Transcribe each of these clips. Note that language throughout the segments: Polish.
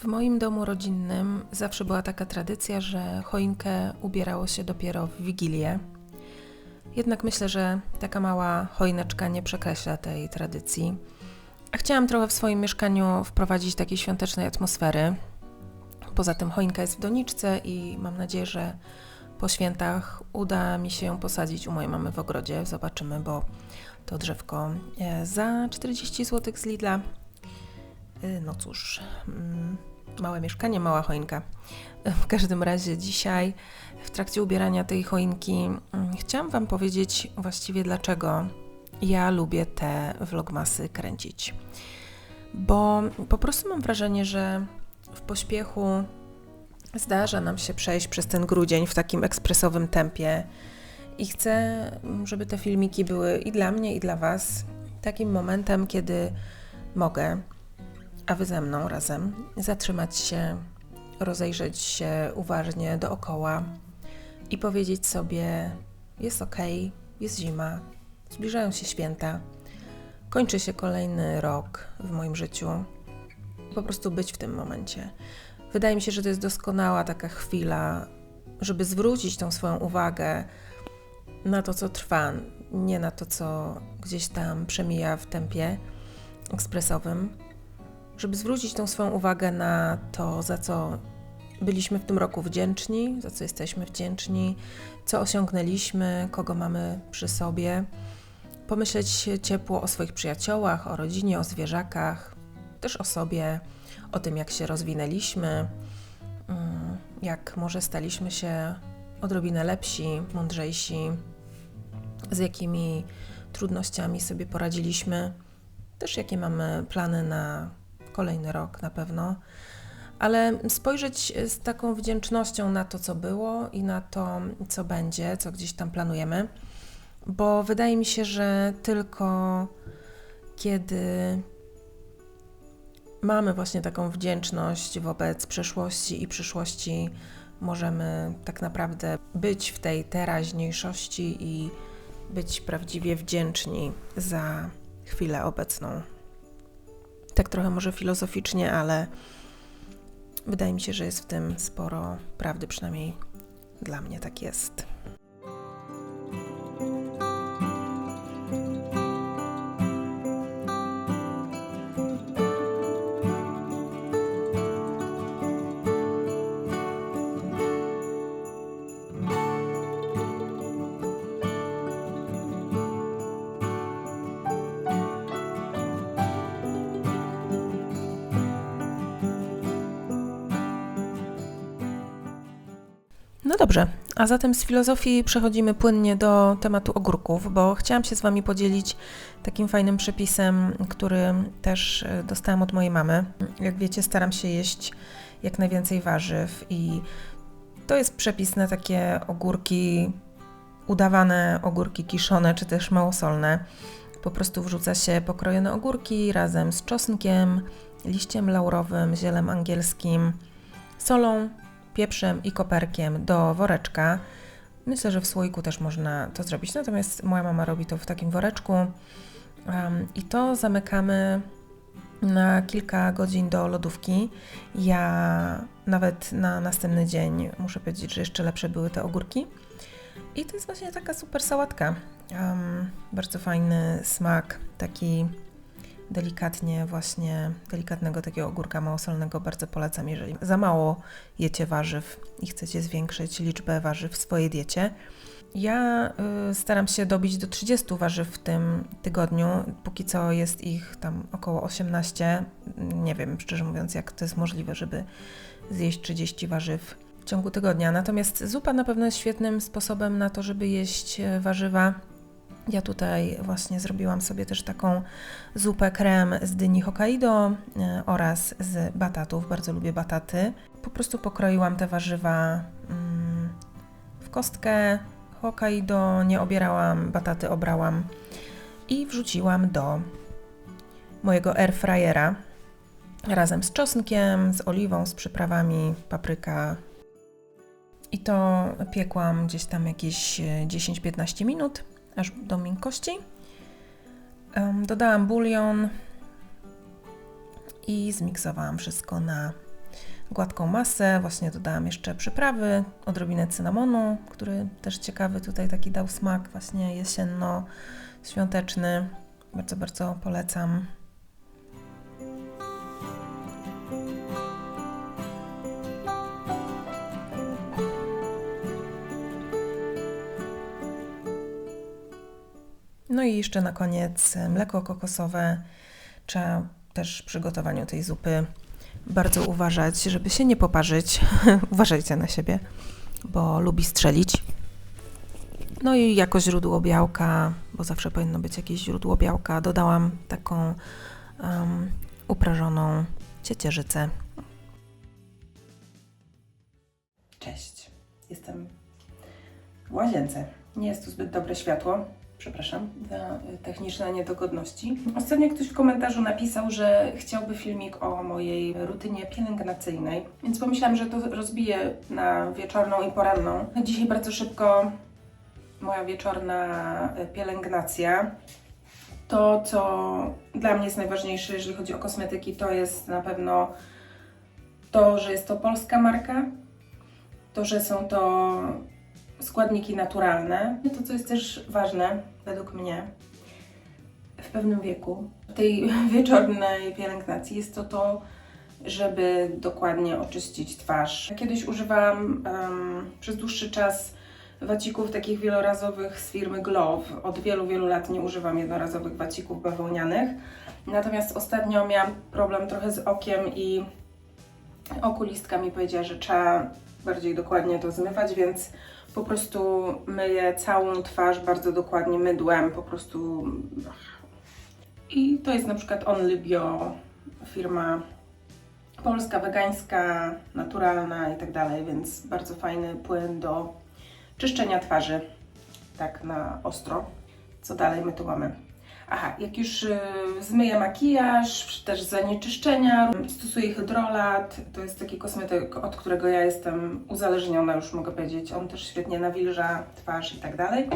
W moim domu rodzinnym zawsze była taka tradycja, że choinkę ubierało się dopiero w Wigilię. Jednak myślę, że taka mała choineczka nie przekreśla tej tradycji. A chciałam trochę w swoim mieszkaniu wprowadzić takiej świątecznej atmosfery. Poza tym choinka jest w doniczce i mam nadzieję, że po świętach uda mi się ją posadzić u mojej mamy w ogrodzie. Zobaczymy, bo to drzewko e, za 40 zł z Lidla. E, No cóż, mm, małe mieszkanie, mała choinka. W każdym razie dzisiaj, w trakcie ubierania tej choinki, mm, chciałam Wam powiedzieć właściwie dlaczego ja lubię te vlogmasy kręcić. Bo po prostu mam wrażenie, że w pośpiechu zdarza nam się przejść przez ten grudzień w takim ekspresowym tempie i chcę, żeby te filmiki były i dla mnie, i dla Was takim momentem, kiedy mogę, a ze mną razem, zatrzymać się, rozejrzeć się uważnie dookoła i powiedzieć sobie: jest ok, jest zima, zbliżają się święta, kończy się kolejny rok w moim życiu. Po prostu być w tym momencie. Wydaje mi się, że to jest doskonała taka chwila, żeby zwrócić tą swoją uwagę na to, co trwa, nie na to, co gdzieś tam przemija w tempie ekspresowym, żeby zwrócić tą swoją uwagę na to, za co byliśmy w tym roku wdzięczni, za co jesteśmy wdzięczni, co osiągnęliśmy, kogo mamy przy sobie. Pomyśleć ciepło o swoich przyjaciołach, o rodzinie, o zwierzakach, też o sobie, o tym, jak się rozwinęliśmy, mm, jak może staliśmy się odrobinę lepsi, mądrzejsi, z jakimi trudnościami sobie poradziliśmy, też jakie mamy plany na kolejny rok na pewno, ale spojrzeć z taką wdzięcznością na to, co było i na to, co będzie, co gdzieś tam planujemy, bo wydaje mi się, że tylko kiedy mamy właśnie taką wdzięczność wobec przeszłości i przyszłości, możemy tak naprawdę być w tej teraźniejszości i być prawdziwie wdzięczni za chwilę obecną. Tak trochę może filozoficznie, ale wydaje mi się, że jest w tym sporo prawdy, przynajmniej dla mnie tak jest. No dobrze, a zatem z filozofii przechodzimy płynnie do tematu ogórków, bo chciałam się z Wami podzielić takim fajnym przepisem, który też e, dostałam od mojej mamy. Jak wiecie, staram się jeść jak najwięcej warzyw i to jest przepis na takie ogórki, udawane ogórki kiszone czy też małosolne. Po prostu wrzuca się pokrojone ogórki razem z czosnkiem, liściem laurowym, zielem angielskim, solą, pieprzem i koperkiem do woreczka. Myślę, że w słoiku też można to zrobić, natomiast moja mama robi to w takim woreczku. Um, I to zamykamy na kilka godzin do lodówki. Ja nawet na następny dzień muszę powiedzieć, że jeszcze lepsze były te ogórki. I to jest właśnie taka super sałatka. Um, bardzo fajny smak, taki delikatnie właśnie, delikatnego takiego ogórka małosolnego bardzo polecam, jeżeli za mało jecie warzyw i chcecie zwiększyć liczbę warzyw w swojej diecie. Ja y, staram się dobić do 30 warzyw w tym tygodniu. Póki co jest ich tam około 18. Nie wiem, szczerze mówiąc, jak to jest możliwe, żeby zjeść 30 warzyw w ciągu tygodnia. Natomiast zupa na pewno jest świetnym sposobem na to, żeby jeść e, warzywa. Ja tutaj właśnie zrobiłam sobie też taką zupę krem z dyni Hokkaido e, oraz z batatów. Bardzo lubię bataty. Po prostu pokroiłam te warzywa mm, w kostkę Hokkaido, nie obierałam, bataty obrałam i wrzuciłam do mojego air fryera razem z czosnkiem, z oliwą, z przyprawami, papryka. I to piekłam gdzieś tam jakieś e, 10-15 minut aż do miękkości. Dodałam bulion i zmiksowałam wszystko na gładką masę. Właśnie dodałam jeszcze przyprawy, odrobinę cynamonu, który też ciekawy tutaj taki dał smak, właśnie jesienno-świąteczny. Bardzo, bardzo polecam. No i jeszcze na koniec mleko kokosowe. Trzeba też w przygotowaniu tej zupy bardzo uważać, żeby się nie poparzyć. Uważajcie na siebie, bo lubi strzelić. No i jako źródło białka, bo zawsze powinno być jakieś źródło białka, dodałam taką um, uprażoną ciecierzycę. Cześć, jestem w łazience. Nie jest tu zbyt dobre światło, przepraszam za techniczne niedogodności. Ostatnio ktoś w komentarzu napisał, że chciałby filmik o mojej rutynie pielęgnacyjnej, więc pomyślałam, że to rozbiję na wieczorną i poranną. Dzisiaj bardzo szybko moja wieczorna pielęgnacja. To, co dla mnie jest najważniejsze, jeżeli chodzi o kosmetyki, to jest na pewno to, że jest to polska marka, to, że są to składniki naturalne. To, co jest też ważne według mnie w pewnym wieku, w tej wieczornej pielęgnacji, jest to to, żeby dokładnie oczyścić twarz. Kiedyś używałam um, przez dłuższy czas wacików takich wielorazowych z firmy Glove. Od wielu, wielu lat nie używam jednorazowych wacików bawełnianych. Natomiast ostatnio miałam problem trochę z okiem i okulistka mi powiedziała, że trzeba bardziej dokładnie to zmywać, więc po prostu myję całą twarz bardzo dokładnie mydłem, po prostu. I to jest na przykład Only Bio, firma polska, wegańska, naturalna i tak dalej, więc bardzo fajny płyn do czyszczenia twarzy, tak na ostro. Co dalej my tu mamy? Aha, jak już y, zmyję makijaż, też zanieczyszczenia, stosuję hydrolat. To jest taki kosmetyk, od którego ja jestem uzależniona, już mogę powiedzieć. On też świetnie nawilża twarz i tak dalej.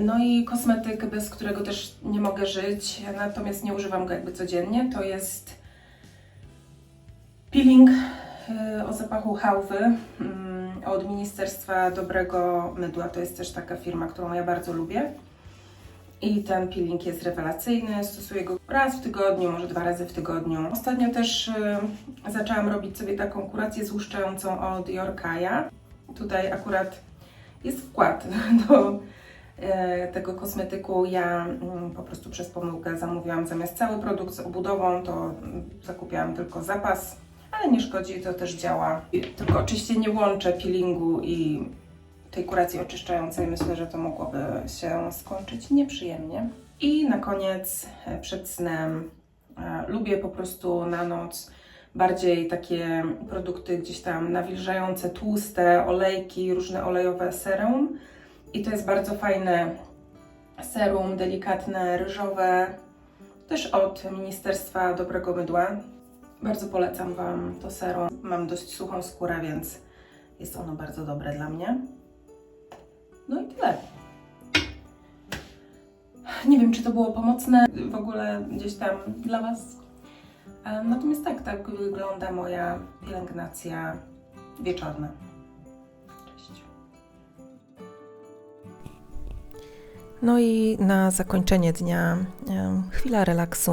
No i kosmetyk, bez którego też nie mogę żyć, natomiast nie używam go jakby codziennie, to jest peeling y, o zapachu hałwy mm, od Ministerstwa Dobrego Mydła. To jest też taka firma, którą ja bardzo lubię. I ten peeling jest rewelacyjny. Stosuję go raz w tygodniu, może dwa razy w tygodniu. Ostatnio też y, zaczęłam robić sobie taką kurację złuszczającą od Yorkaya. Tutaj akurat jest wkład do y, tego kosmetyku. Ja y, po prostu przez pomyłkę zamówiłam zamiast cały produkt z obudową, to zakupiłam tylko zapas. Ale nie szkodzi, to też działa. Tylko oczywiście nie łączę peelingu i tej kuracji oczyszczającej myślę, że to mogłoby się skończyć nieprzyjemnie. I na koniec e, przed snem e, lubię po prostu na noc bardziej takie produkty gdzieś tam nawilżające, tłuste, olejki, różne olejowe serum. I to jest bardzo fajne serum, delikatne, ryżowe, też od Ministerstwa Dobrego Mydła. Bardzo polecam Wam to serum. Mam dość suchą skórę, więc jest ono bardzo dobre dla mnie. Wiem, czy to było pomocne w ogóle gdzieś tam dla Was. Natomiast tak, tak wygląda moja pielęgnacja wieczorna. Cześć. No i na zakończenie dnia chwila relaksu.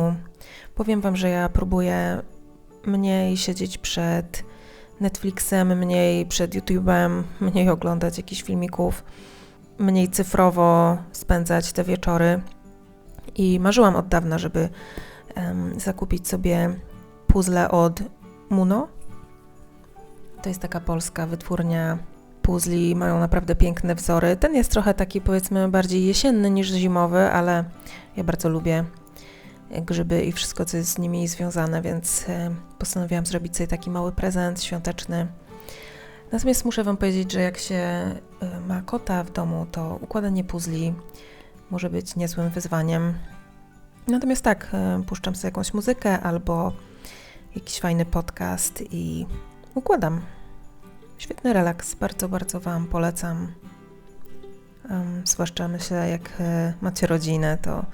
Powiem Wam, że ja próbuję mniej siedzieć przed Netflixem, mniej przed YouTube'em, mniej oglądać jakichś filmików mniej cyfrowo spędzać te wieczory. I marzyłam od dawna, żeby um, zakupić sobie puzzle od Muno. To jest taka polska wytwórnia puzli, mają naprawdę piękne wzory. Ten jest trochę taki powiedzmy bardziej jesienny niż zimowy, ale ja bardzo lubię grzyby i wszystko, co jest z nimi związane, więc postanowiłam zrobić sobie taki mały prezent świąteczny Natomiast muszę Wam powiedzieć, że jak się y, ma kota w domu, to układanie puzli może być niezłym wyzwaniem. Natomiast tak, y, puszczam sobie jakąś muzykę albo jakiś fajny podcast i układam. Świetny relaks, bardzo, bardzo Wam polecam. Um, zwłaszcza myślę, jak y, macie rodzinę, to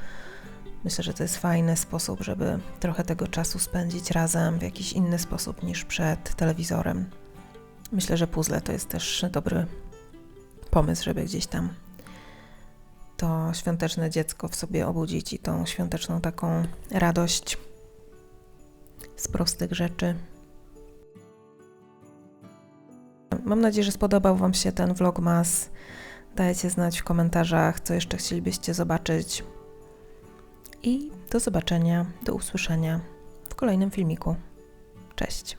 Myślę, że to jest fajny sposób, żeby trochę tego czasu spędzić razem w jakiś inny sposób niż przed telewizorem. Myślę, że puzzle to jest też dobry pomysł, żeby gdzieś tam to świąteczne dziecko w sobie obudzić i tą świąteczną taką radość z prostych rzeczy. Mam nadzieję, że spodobał Wam się ten vlogmas. Dajcie znać w komentarzach, co jeszcze chcielibyście zobaczyć. I do zobaczenia, do usłyszenia w kolejnym filmiku. Cześć.